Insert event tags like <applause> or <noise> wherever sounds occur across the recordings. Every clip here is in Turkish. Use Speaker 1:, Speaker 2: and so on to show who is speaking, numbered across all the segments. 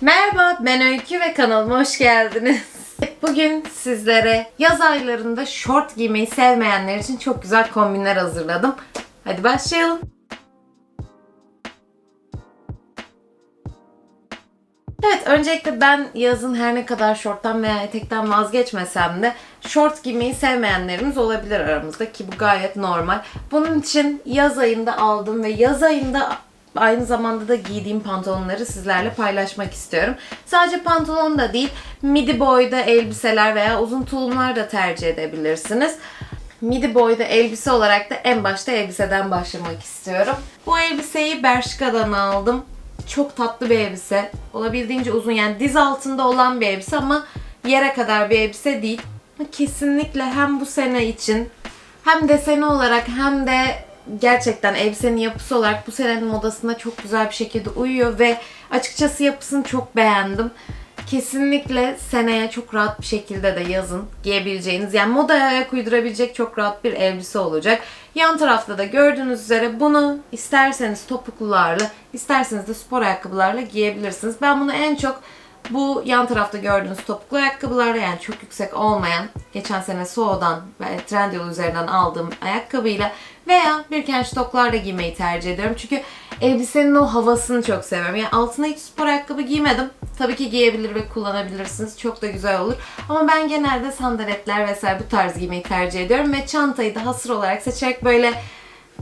Speaker 1: Merhaba ben Öykü ve kanalıma hoş geldiniz. <laughs> Bugün sizlere yaz aylarında şort giymeyi sevmeyenler için çok güzel kombinler hazırladım. Hadi başlayalım. Evet öncelikle ben yazın her ne kadar şorttan veya etekten vazgeçmesem de şort giymeyi sevmeyenlerimiz olabilir aramızda ki bu gayet normal. Bunun için yaz ayında aldım ve yaz ayında aynı zamanda da giydiğim pantolonları sizlerle paylaşmak istiyorum. Sadece pantolon da değil, midi boyda elbiseler veya uzun tulumlar da tercih edebilirsiniz. Midi boyda elbise olarak da en başta elbiseden başlamak istiyorum. Bu elbiseyi Bershka'dan aldım. Çok tatlı bir elbise. Olabildiğince uzun yani diz altında olan bir elbise ama yere kadar bir elbise değil. Kesinlikle hem bu sene için hem deseni olarak hem de gerçekten elbisenin yapısı olarak bu senenin modasına çok güzel bir şekilde uyuyor ve açıkçası yapısını çok beğendim. Kesinlikle seneye çok rahat bir şekilde de yazın giyebileceğiniz yani modaya ayak uydurabilecek çok rahat bir elbise olacak. Yan tarafta da gördüğünüz üzere bunu isterseniz topuklularla isterseniz de spor ayakkabılarla giyebilirsiniz. Ben bunu en çok bu yan tarafta gördüğünüz topuklu ayakkabılarla yani çok yüksek olmayan geçen sene Soğu'dan ve Trendyol üzerinden aldığım ayakkabıyla veya Birkenstock'larla giymeyi tercih ediyorum. Çünkü elbisenin o havasını çok seviyorum. Yani altına hiç spor ayakkabı giymedim. Tabii ki giyebilir ve kullanabilirsiniz. Çok da güzel olur. Ama ben genelde sandaletler vesaire bu tarz giymeyi tercih ediyorum ve çantayı da hasır olarak seçerek böyle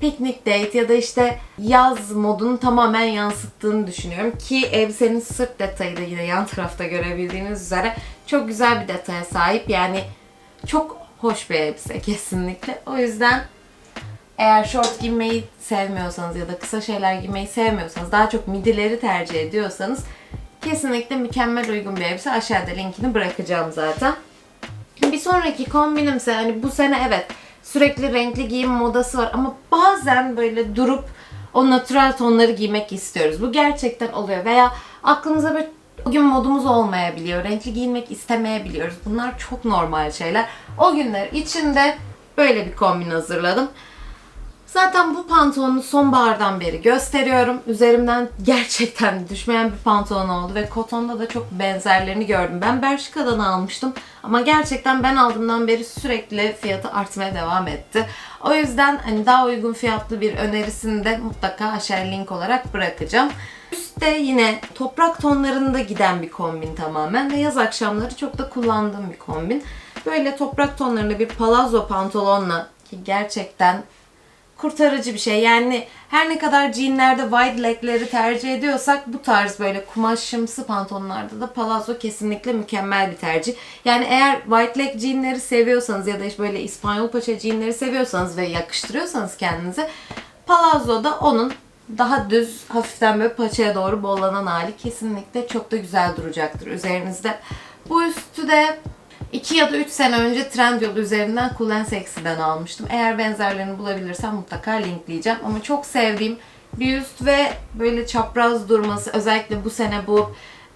Speaker 1: piknik date ya da işte yaz modunu tamamen yansıttığını düşünüyorum. Ki elbisenin sırt detayı da yine yan tarafta görebildiğiniz üzere çok güzel bir detaya sahip. Yani çok hoş bir elbise kesinlikle. O yüzden eğer şort giymeyi sevmiyorsanız ya da kısa şeyler giymeyi sevmiyorsanız, daha çok midileri tercih ediyorsanız kesinlikle mükemmel uygun bir elbise. Aşağıda linkini bırakacağım zaten. Bir sonraki kombinimse hani bu sene evet sürekli renkli giyim modası var ama bazen böyle durup o natürel tonları giymek istiyoruz. Bu gerçekten oluyor veya aklımıza bir bugün modumuz olmayabiliyor. Renkli giyinmek istemeyebiliyoruz. Bunlar çok normal şeyler. O günler içinde böyle bir kombin hazırladım. Zaten bu pantolonu sonbahardan beri gösteriyorum. Üzerimden gerçekten düşmeyen bir pantolon oldu ve kotonda da çok benzerlerini gördüm. Ben Bershka'dan almıştım ama gerçekten ben aldığımdan beri sürekli fiyatı artmaya devam etti. O yüzden hani daha uygun fiyatlı bir önerisini de mutlaka aşağıya link olarak bırakacağım. Üstte yine toprak tonlarında giden bir kombin tamamen ve yaz akşamları çok da kullandığım bir kombin. Böyle toprak tonlarında bir palazzo pantolonla ki gerçekten kurtarıcı bir şey. Yani her ne kadar jeanlerde wide legleri tercih ediyorsak bu tarz böyle kumaşımsı pantolonlarda da palazzo kesinlikle mükemmel bir tercih. Yani eğer wide leg jeanleri seviyorsanız ya da işte böyle İspanyol paça jeanleri seviyorsanız ve yakıştırıyorsanız kendinize palazzo da onun daha düz, hafiften böyle paçaya doğru bollanan hali kesinlikle çok da güzel duracaktır üzerinizde. Bu üstü de 2 ya da 3 sene önce Trendyol üzerinden Cool Sexy'den almıştım. Eğer benzerlerini bulabilirsem mutlaka linkleyeceğim. Ama çok sevdiğim bir üst ve böyle çapraz durması özellikle bu sene bu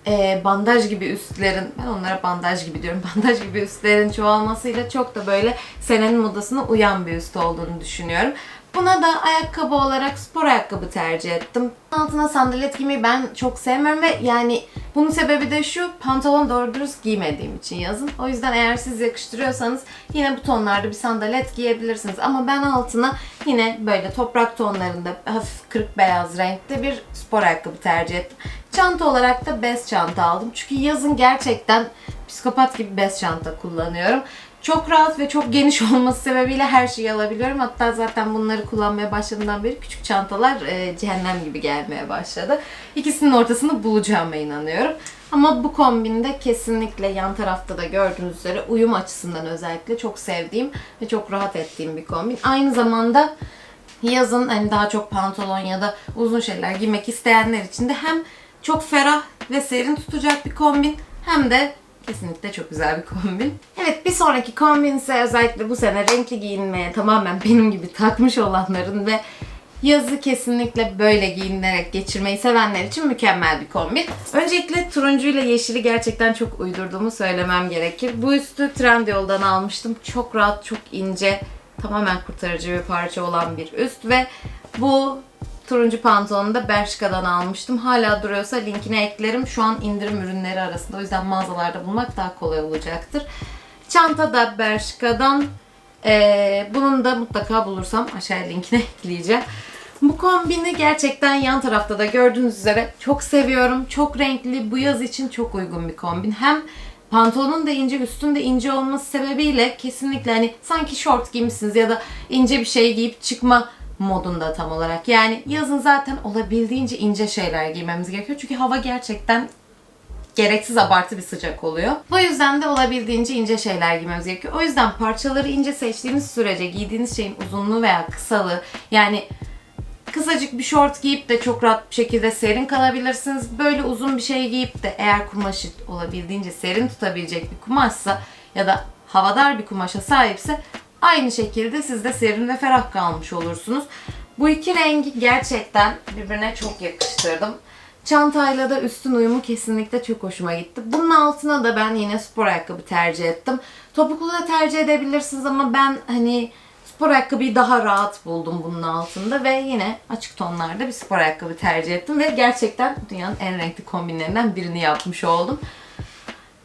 Speaker 1: e, bandaj gibi üstlerin, ben onlara bandaj gibi diyorum, <laughs> bandaj gibi üstlerin çoğalmasıyla çok da böyle senenin modasına uyan bir üst olduğunu düşünüyorum. Buna da ayakkabı olarak spor ayakkabı tercih ettim. Altına sandalet giymeyi ben çok sevmiyorum ve yani bunun sebebi de şu pantolon doğru dürüst giymediğim için yazın. O yüzden eğer siz yakıştırıyorsanız yine bu tonlarda bir sandalet giyebilirsiniz. Ama ben altına yine böyle toprak tonlarında hafif kırık beyaz renkte bir spor ayakkabı tercih ettim. Çanta olarak da bez çanta aldım. Çünkü yazın gerçekten psikopat gibi bez çanta kullanıyorum. Çok rahat ve çok geniş <laughs> olması sebebiyle her şeyi alabiliyorum. Hatta zaten bunları kullanmaya başladığımdan beri küçük çantalar e, cehennem gibi gelmeye başladı. İkisinin ortasını bulacağıma inanıyorum. Ama bu kombinde kesinlikle yan tarafta da gördüğünüz üzere uyum açısından özellikle çok sevdiğim ve çok rahat ettiğim bir kombin. Aynı zamanda yazın hani daha çok pantolon ya da uzun şeyler giymek isteyenler için de hem çok ferah ve serin tutacak bir kombin hem de Kesinlikle çok güzel bir kombin. Evet bir sonraki kombin ise özellikle bu sene renkli giyinmeye tamamen benim gibi takmış olanların ve yazı kesinlikle böyle giyinerek geçirmeyi sevenler için mükemmel bir kombin. Öncelikle turuncu ile yeşili gerçekten çok uydurduğumu söylemem gerekir. Bu üstü Trendyol'dan almıştım. Çok rahat, çok ince, tamamen kurtarıcı bir parça olan bir üst ve bu turuncu pantolonu da Bershka'dan almıştım. Hala duruyorsa linkine eklerim. Şu an indirim ürünleri arasında. O yüzden mağazalarda bulmak daha kolay olacaktır. Çanta da Bershka'dan. Ee, bunun da mutlaka bulursam aşağıya linkine <laughs> ekleyeceğim. Bu kombini gerçekten yan tarafta da gördüğünüz üzere çok seviyorum. Çok renkli, bu yaz için çok uygun bir kombin. Hem pantolonun da ince, üstün de ince olması sebebiyle kesinlikle hani sanki şort giymişsiniz ya da ince bir şey giyip çıkma modunda tam olarak. Yani yazın zaten olabildiğince ince şeyler giymemiz gerekiyor. Çünkü hava gerçekten gereksiz abartı bir sıcak oluyor. Bu yüzden de olabildiğince ince şeyler giymemiz gerekiyor. O yüzden parçaları ince seçtiğiniz sürece giydiğiniz şeyin uzunluğu veya kısalığı yani kısacık bir şort giyip de çok rahat bir şekilde serin kalabilirsiniz. Böyle uzun bir şey giyip de eğer kumaşı olabildiğince serin tutabilecek bir kumaşsa ya da havadar bir kumaşa sahipse aynı şekilde siz de serin ve ferah kalmış olursunuz. Bu iki rengi gerçekten birbirine çok yakıştırdım. Çantayla da üstün uyumu kesinlikle çok hoşuma gitti. Bunun altına da ben yine spor ayakkabı tercih ettim. Topuklu da tercih edebilirsiniz ama ben hani spor ayakkabıyı daha rahat buldum bunun altında ve yine açık tonlarda bir spor ayakkabı tercih ettim ve gerçekten dünyanın en renkli kombinlerinden birini yapmış oldum.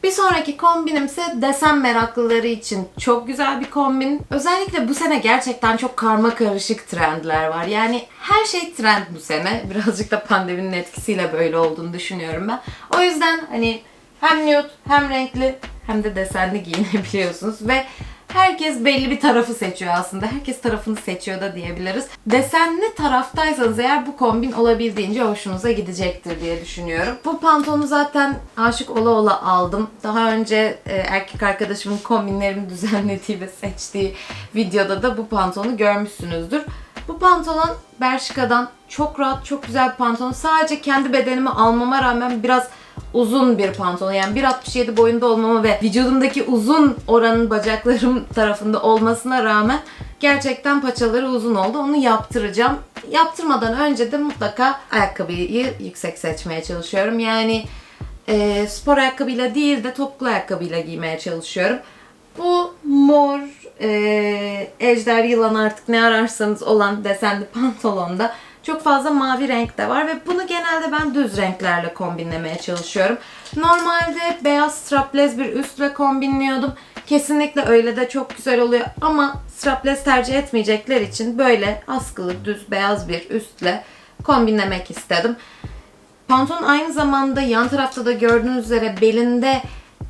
Speaker 1: Bir sonraki kombinim ise desen meraklıları için çok güzel bir kombin. Özellikle bu sene gerçekten çok karma karışık trendler var. Yani her şey trend bu sene. <laughs> Birazcık da pandeminin etkisiyle böyle olduğunu düşünüyorum ben. O yüzden hani hem nude hem renkli hem de desenli giyinebiliyorsunuz ve herkes belli bir tarafı seçiyor aslında. Herkes tarafını seçiyor da diyebiliriz. Desenli taraftaysanız eğer bu kombin olabildiğince hoşunuza gidecektir diye düşünüyorum. Bu pantolonu zaten aşık ola ola aldım. Daha önce e, erkek arkadaşımın kombinlerimi düzenlediği ve seçtiği videoda da bu pantolonu görmüşsünüzdür. Bu pantolon Bershka'dan çok rahat, çok güzel bir pantolon. Sadece kendi bedenimi almama rağmen biraz uzun bir pantolon. Yani 1.67 boyunda olmama ve vücudumdaki uzun oranın bacaklarım <laughs> tarafında olmasına rağmen gerçekten paçaları uzun oldu. Onu yaptıracağım. Yaptırmadan önce de mutlaka ayakkabıyı yüksek seçmeye çalışıyorum. Yani e, spor ayakkabıyla değil de topuklu ayakkabıyla giymeye çalışıyorum. Bu mor e, ejder yılan artık ne ararsanız olan desenli <laughs> pantolonda çok fazla mavi renk de var ve bunu genelde ben düz renklerle kombinlemeye çalışıyorum. Normalde beyaz strapless bir üstle kombinliyordum. Kesinlikle öyle de çok güzel oluyor ama strapless tercih etmeyecekler için böyle askılı düz beyaz bir üstle kombinlemek istedim. Pantolon aynı zamanda yan tarafta da gördüğünüz üzere belinde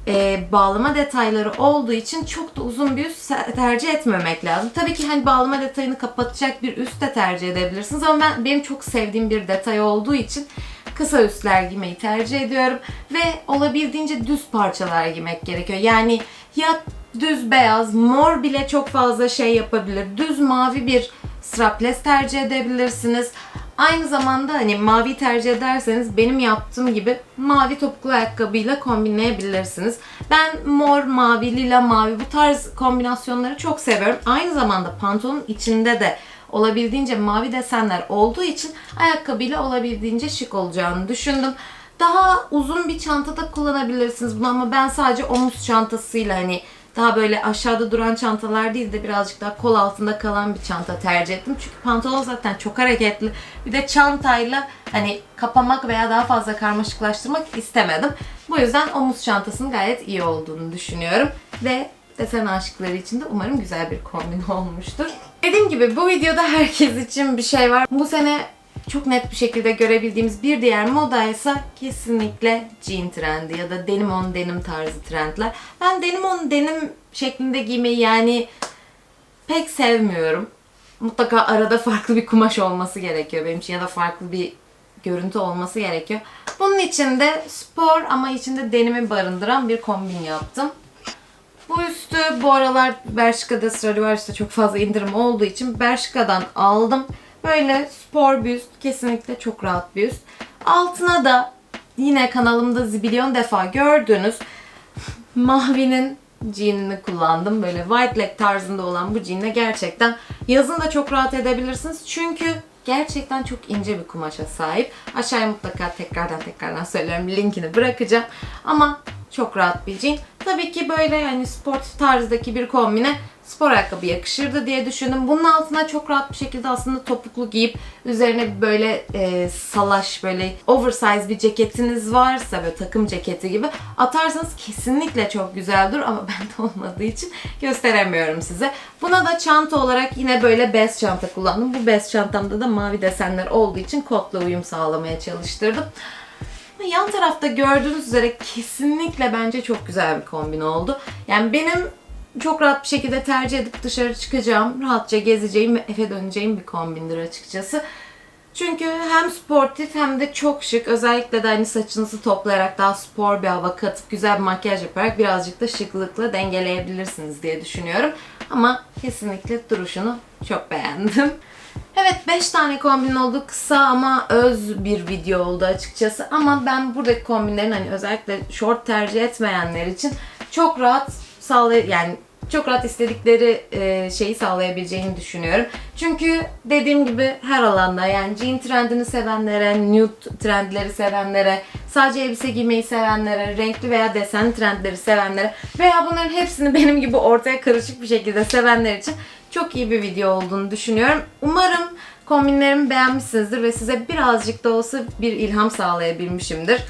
Speaker 1: e, bağlama detayları olduğu için çok da uzun bir üst tercih etmemek lazım. Tabii ki hani bağlama detayını kapatacak bir üst de tercih edebilirsiniz ama ben benim çok sevdiğim bir detay olduğu için kısa üstler giymeyi tercih ediyorum ve olabildiğince düz parçalar giymek gerekiyor. Yani ya düz beyaz, mor bile çok fazla şey yapabilir. Düz mavi bir strapless tercih edebilirsiniz. Aynı zamanda hani mavi tercih ederseniz benim yaptığım gibi mavi topuklu ayakkabıyla kombinleyebilirsiniz. Ben mor, mavi, lila, mavi bu tarz kombinasyonları çok seviyorum. Aynı zamanda pantolonun içinde de olabildiğince mavi desenler olduğu için ayakkabıyla olabildiğince şık olacağını düşündüm. Daha uzun bir çantada kullanabilirsiniz bunu ama ben sadece omuz çantasıyla hani daha böyle aşağıda duran çantalar değil de birazcık daha kol altında kalan bir çanta tercih ettim. Çünkü pantolon zaten çok hareketli. Bir de çantayla hani kapamak veya daha fazla karmaşıklaştırmak istemedim. Bu yüzden omuz çantasının gayet iyi olduğunu düşünüyorum. Ve desen aşıkları için de umarım güzel bir kombin <laughs> olmuştur. Dediğim gibi bu videoda herkes için bir şey var. Bu sene çok net bir şekilde görebildiğimiz bir diğer moda ise kesinlikle jean trendi ya da denim on denim tarzı trendler. Ben denim on denim şeklinde giymeyi yani pek sevmiyorum. Mutlaka arada farklı bir kumaş olması gerekiyor benim için ya da farklı bir görüntü olması gerekiyor. Bunun için de spor ama içinde denimi barındıran bir kombin yaptım. Bu üstü bu aralar Bershka'da Stradivarius'ta çok fazla indirim olduğu için Bershka'dan aldım. Böyle spor bir üst. Kesinlikle çok rahat bir üst. Altına da yine kanalımda zibilyon defa gördüğünüz mavinin jeanini kullandım. Böyle white leg tarzında olan bu jeanle gerçekten yazın da çok rahat edebilirsiniz. Çünkü gerçekten çok ince bir kumaşa sahip. Aşağıya mutlaka tekrardan tekrardan söylüyorum linkini bırakacağım. Ama çok rahat bir jean. Tabii ki böyle yani sport tarzdaki bir kombine spor ayakkabı yakışırdı diye düşündüm. Bunun altına çok rahat bir şekilde aslında topuklu giyip üzerine böyle e, salaş böyle oversize bir ceketiniz varsa böyle takım ceketi gibi atarsanız kesinlikle çok güzel durur ama <laughs> bende olmadığı için gösteremiyorum size. Buna da çanta olarak yine böyle bez çanta kullandım. Bu bez çantamda da mavi desenler olduğu için kotla uyum sağlamaya çalıştırdım. Yan tarafta gördüğünüz üzere kesinlikle bence çok güzel bir kombin oldu. Yani benim çok rahat bir şekilde tercih edip dışarı çıkacağım, rahatça gezeceğim ve eve döneceğim bir kombindir açıkçası. Çünkü hem sportif hem de çok şık. Özellikle de hani saçınızı toplayarak daha spor bir hava katıp güzel bir makyaj yaparak birazcık da şıklıkla dengeleyebilirsiniz diye düşünüyorum. Ama kesinlikle duruşunu çok beğendim. Evet 5 tane kombin oldu. Kısa ama öz bir video oldu açıkçası. Ama ben buradaki kombinlerin hani özellikle short tercih etmeyenler için çok rahat sağlay yani çok rahat istedikleri e, şeyi sağlayabileceğini düşünüyorum. Çünkü dediğim gibi her alanda yani jean trendini sevenlere, nude trendleri sevenlere, sadece elbise giymeyi sevenlere, renkli veya desen trendleri sevenlere veya bunların hepsini benim gibi ortaya karışık bir şekilde sevenler için çok iyi bir video olduğunu düşünüyorum. Umarım kombinlerimi beğenmişsinizdir ve size birazcık da olsa bir ilham sağlayabilmişimdir.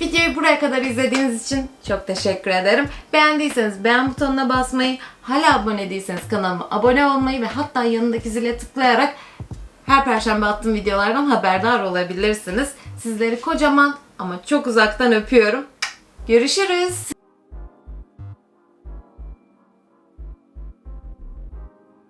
Speaker 1: Videoyu buraya kadar izlediğiniz için çok teşekkür ederim. Beğendiyseniz beğen butonuna basmayı, hala abone değilseniz kanalıma abone olmayı ve hatta yanındaki zile tıklayarak her perşembe attığım videolardan haberdar olabilirsiniz. Sizleri kocaman ama çok uzaktan öpüyorum. Görüşürüz.